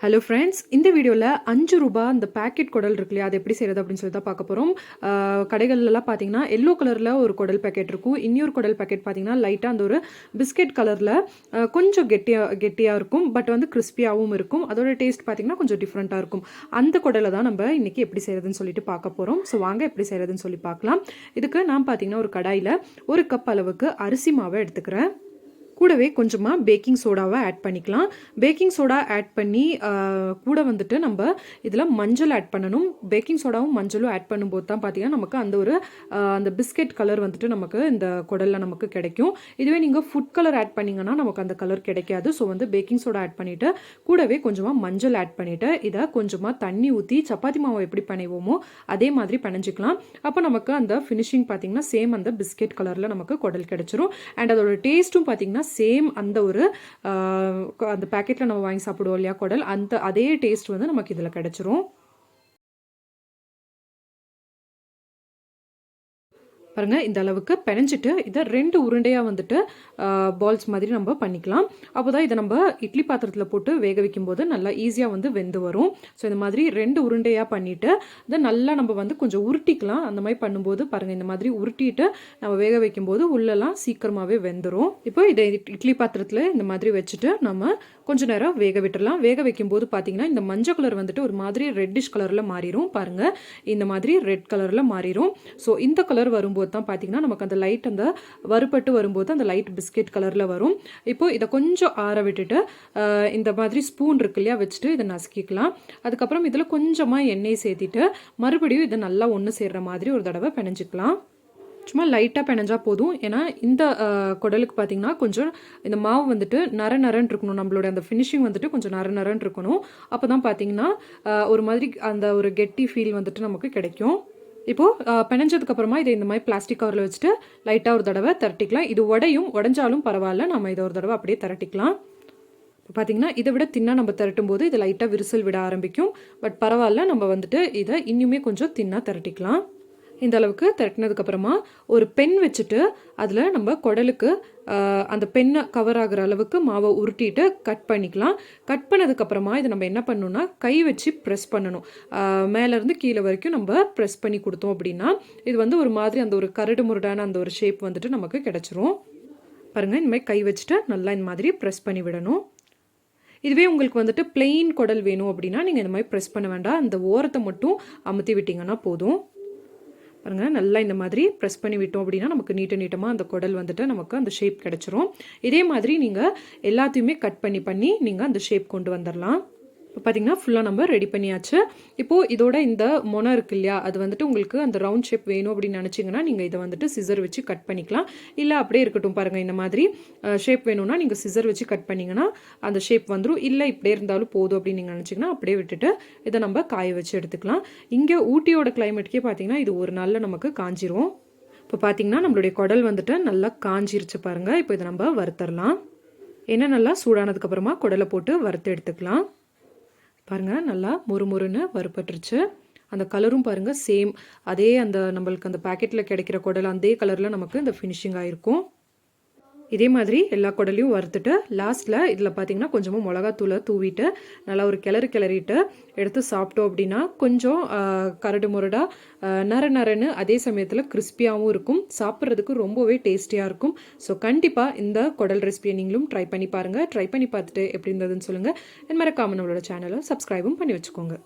Hello friends இந்த வீடியோவில் அஞ்சு ரூபா அந்த பேக்கெட் குடல் இருக்கு இல்லையா? அது எப்படி செய்கிறது அப்படின்னு சொல்லி தான் பார்க்க போகிறோம் கடைகள்லாம் பார்த்தீங்கன்னா எல்லோ கலரில் ஒரு குடல் பேக்கெட் இருக்கும். இன்னொரு குடல் பேக்கெட் பார்த்தீங்கன்னா லைட்டாக அந்த ஒரு பிஸ்கெட் கலரில் கொஞ்சம் கெட்டியாக கெட்டியாக இருக்கும். பட் வந்து கிறிஸ்பியாகவும் இருக்கும். அதோட டேஸ்ட் பார்த்தீங்கன்னா கொஞ்சம் டிஃப்ரெண்ட்டாக இருக்கும். அந்த குடலை தான் நம்ம இன்றைக்கி எப்படி செய்கிறதுன்னு சொல்லிட்டு பார்க்க போகிறோம் ஸோ வாங்க எப்படி செய்கிறதுன்னு சொல்லி பார்க்கலாம். இதுக்கு நான் பார்த்தீங்கன்னா ஒரு கடாயில் ஒரு கப் அளவுக்கு அரிசி மாவை எடுத்துக்கிறேன். கூடவே கொஞ்சமாக பேக்கிங் சோடாவை ஆட் பண்ணிக்கலாம். பேக்கிங் சோடா ஆட் பண்ணி கூட வந்துட்டு நம்ம இதில் மஞ்சள் ஆட் பண்ணணும். பேக்கிங் சோடாவும் மஞ்சளும் ஆட் பண்ணும்போது தான் பார்த்தீங்கன்னா நமக்கு அந்த ஒரு அந்த பிஸ்கெட் கலர் வந்துட்டு நமக்கு இந்த குடலில் நமக்கு கிடைக்கும். இதுவே நீங்கள் ஃபுட் கலர் ஆட் பண்ணிங்கன்னா நமக்கு அந்த கலர் கிடைக்காது. ஸோ வந்து பேக்கிங் சோடா ஆட் பண்ணிவிட்டு கூடவே கொஞ்சமாக மஞ்சள் ஆட் பண்ணிவிட்டு இதை கொஞ்சமாக தண்ணி ஊற்றி சப்பாத்தி மாவை எப்படி பிணைவோமோ அதே மாதிரி பிணைஞ்சிக்கலாம். அப்போ நமக்கு அந்த ஃபினிஷிங் பார்த்தீங்கன்னா சேம் அந்த பிஸ்கெட் கலரில் நமக்கு குடல் கிடைச்சிரும். அண்ட் அதோட டேஸ்ட்டும் பார்த்தீங்கன்னா சேம் அந்த ஒரு அந்த பேக்கெட்டில் நம்ம வாங்கி சாப்பிடுவோம் இல்லையா குடல் அந்த அதே டேஸ்ட் வந்து நமக்கு இதில் கிடைச்சிரும். பாருங்கள் இந்த அளவுக்கு பிணைஞ்சிட்டு இதை ரெண்டு உருண்டையாக வந்துட்டு பால்ஸ் மாதிரி நம்ம பண்ணிக்கலாம். அப்போ தான் இதை நம்ம இட்லி பாத்திரத்தில் போட்டு வேக வைக்கும்போது நல்லா ஈஸியாக வந்து வெந்து வரும். ஸோ இந்த மாதிரி ரெண்டு உருண்டையாக பண்ணிவிட்டு இதை நல்லா நம்ம வந்து கொஞ்சம் உருட்டிக்கலாம். அந்த மாதிரி பண்ணும்போது பாருங்கள் இந்த மாதிரி உருட்டிட்டு நம்ம வேக வைக்கும்போது உள்ளெல்லாம் சீக்கிரமாகவே வெந்துடும் இப்போ இதை இட்லி பாத்திரத்தில் இந்த மாதிரி வச்சுட்டு நம்ம கொஞ்சம் நேரம் வேக விட்டுடலாம் வேக வைக்கும்போது பார்த்தீங்கன்னா இந்த மஞ்சள் கலர் வந்துட்டு ஒரு மாதிரி ரெட்டிஷ் கலரில் மாறிடும் பாருங்கள் இந்த மாதிரி ரெட் கலரில் மாறிடும் ஸோ இந்த கலர் வரும்போது தான் பார்த்தீங்கன்னா நமக்கு அந்த லைட் அந்த வறுபட்டு வரும்போது அந்த லைட் பிஸ்கெட் கலரில் வரும். இப்போ இதை கொஞ்சம் ஆற விட்டுட்டு இந்த மாதிரி ஸ்பூன் இருக்கு இல்லையா வச்சுட்டு இதை நசுக்கிக்கலாம். அதுக்கப்புறம் இதில் கொஞ்சமாக எண்ணெய் சேர்த்திட்டு மறுபடியும் இதை நல்லா ஒன்று சேர்கிற மாதிரி ஒரு தடவை பிணைஞ்சிக்கலாம். சும்மா லைட்டாக பிணைஞ்சா போதும். ஏன்னா இந்த குடலுக்கு பார்த்தீங்கன்னா கொஞ்சம் இந்த மாவு வந்துட்டு நர நரன் இருக்கணும். நம்மளோட அந்த ஃபினிஷிங் வந்துட்டு கொஞ்சம் நர நரன் இருக்கணும். அப்போ தான் பார்த்தீங்கன்னா ஒரு மாதிரி அந்த ஒரு கெட்டி ஃபீல் வந்துட்டு நமக்கு கிடைக்கும். இப்போது பிணைஞ்சதுக்கு அப்புறமா இதை இந்த மாதிரி பிளாஸ்டிக் கவரில் வச்சுட்டு லைட்டாக ஒரு தடவை திரட்டிக்கலாம். இது உடையும் உடஞ்சாலும் பரவாயில்ல. நம்ம இதை ஒரு தடவை அப்படியே திரட்டிக்கலாம். இப்போ பார்த்தீங்கன்னா இதை விட தின்னா நம்ம திரட்டும் போது இது லைட்டாக விரிசல் விட ஆரம்பிக்கும். பட் பரவாயில்ல நம்ம வந்துட்டு இதை இன்னுமே கொஞ்சம் தின்னாக திரட்டிக்கலாம். இந்த அளவுக்கு திரட்டினதுக்கப்புறமா ஒரு பென் வச்சுட்டு அதில் நம்ம குடலுக்கு அந்த பெண்ணை கவர் ஆகுற அளவுக்கு மாவை உருட்டிட்டு கட் பண்ணிக்கலாம். கட் பண்ணதுக்கப்புறமா இதை நம்ம என்ன பண்ணணும்னா கை வச்சு ப்ரெஸ் பண்ணணும். மேலேருந்து கீழே வரைக்கும் நம்ம ப்ரெஸ் பண்ணி கொடுத்தோம் அப்படின்னா இது வந்து ஒரு மாதிரி அந்த ஒரு கரடு முரடான அந்த ஒரு ஷேப் வந்துட்டு நமக்கு கிடச்சிரும். பாருங்கள் இந்த மாதிரி கை வச்சுட்டு நல்லா இந்த மாதிரி ப்ரெஸ் பண்ணி விடணும். இதுவே உங்களுக்கு வந்துட்டு பிளெயின் குடல் வேணும் அப்படின்னா நீங்கள் இந்த மாதிரி ப்ரெஸ் பண்ண வேண்டாம். அந்த ஓரத்தை மட்டும் அமுத்தி விட்டிங்கன்னா போதும். பாருங்கள் நல்லா இந்த மாதிரி ப்ரெஸ் பண்ணி விட்டோம் அப்படின்னா நமக்கு நீட்ட நீட்டமாக அந்த குடல் வந்துட்டு நமக்கு அந்த ஷேப் கிடச்சிரும். இதே மாதிரி நீங்கள் எல்லாத்தையுமே கட் பண்ணி பண்ணி நீங்கள் அந்த ஷேப் கொண்டு வந்துடலாம் இப்போ பார்த்தீங்கன்னா ஃபுல்லாக நம்ம ரெடி பண்ணியாச்சு. இப்போது இதோட இந்த மொனை இருக்கு இல்லையா அது வந்துட்டு உங்களுக்கு அந்த ரவுண்ட் ஷேப் வேணும் அப்படின்னு நினச்சிங்கன்னா நீங்கள் இதை வந்துட்டு சிசர் வச்சு கட் பண்ணிக்கலாம். இல்லை அப்படியே இருக்கட்டும் பாருங்கள் இந்த மாதிரி ஷேப் வேணும்னா நீங்கள் சிசர் வச்சு கட் பண்ணிங்கன்னா அந்த ஷேப் வந்துடும் இல்லை இப்படியே இருந்தாலும் போதும் அப்படின்னு நீங்கள் நினச்சிங்கன்னா அப்படியே விட்டுட்டு இதை நம்ம காய வச்சு எடுத்துக்கலாம். இங்கே ஊட்டியோட கிளைமேட்டுக்கே பார்த்தீங்கன்னா இது ஒரு நாளில் நமக்கு காஞ்சிரும். இப்போ பார்த்தீங்கன்னா நம்மளுடைய குடல் வந்துட்டு நல்லா காஞ்சிருச்சு பாருங்கள் இப்போ இதை நம்ம வறுத்தரலாம். என்ன நல்லா சூடானதுக்கப்புறமா குடலை போட்டு வறுத்து எடுத்துக்கலாம். பாருங்கள் நல்லா மொறுமொறுன்னு வறுபட்டுருச்சு. அந்த கலரும் பாருங்கள் சேம் அதே அந்த நம்மளுக்கு அந்த பாக்கெட்டில் கிடைக்கிற குடல் அதே கலரில் நமக்கு இந்த ஃபினிஷிங் ஆகிருக்கும் இதே மாதிரி எல்லா குடலையும் வறுத்துட்டு லாஸ்ட்டில் இதில் பார்த்தீங்கன்னா கொஞ்சமாக மிளகாத்தூளை தூவிட்டு நல்லா ஒரு கிளறு கிளறிட்டு எடுத்து சாப்பிட்டோம் அப்படின்னா கொஞ்சம் கரடு முரடாக நர நரன்னு அதே சமயத்தில் கிறிஸ்பியாகவும் இருக்கும். சாப்பிட்றதுக்கு ரொம்பவே டேஸ்டியாக இருக்கும். ஸோ கண்டிப்பாக இந்த குடல் ரெசிபியை நீங்களும் ட்ரை பண்ணி பாருங்கள் ட்ரை பண்ணி பார்த்துட்டு எப்படி இருந்ததுன்னு சொல்லுங்கள் என் மறக்காமல் நம்மளோட சேனலை சப்ஸ்கிரைபும் பண்ணி வச்சுக்கோங்க.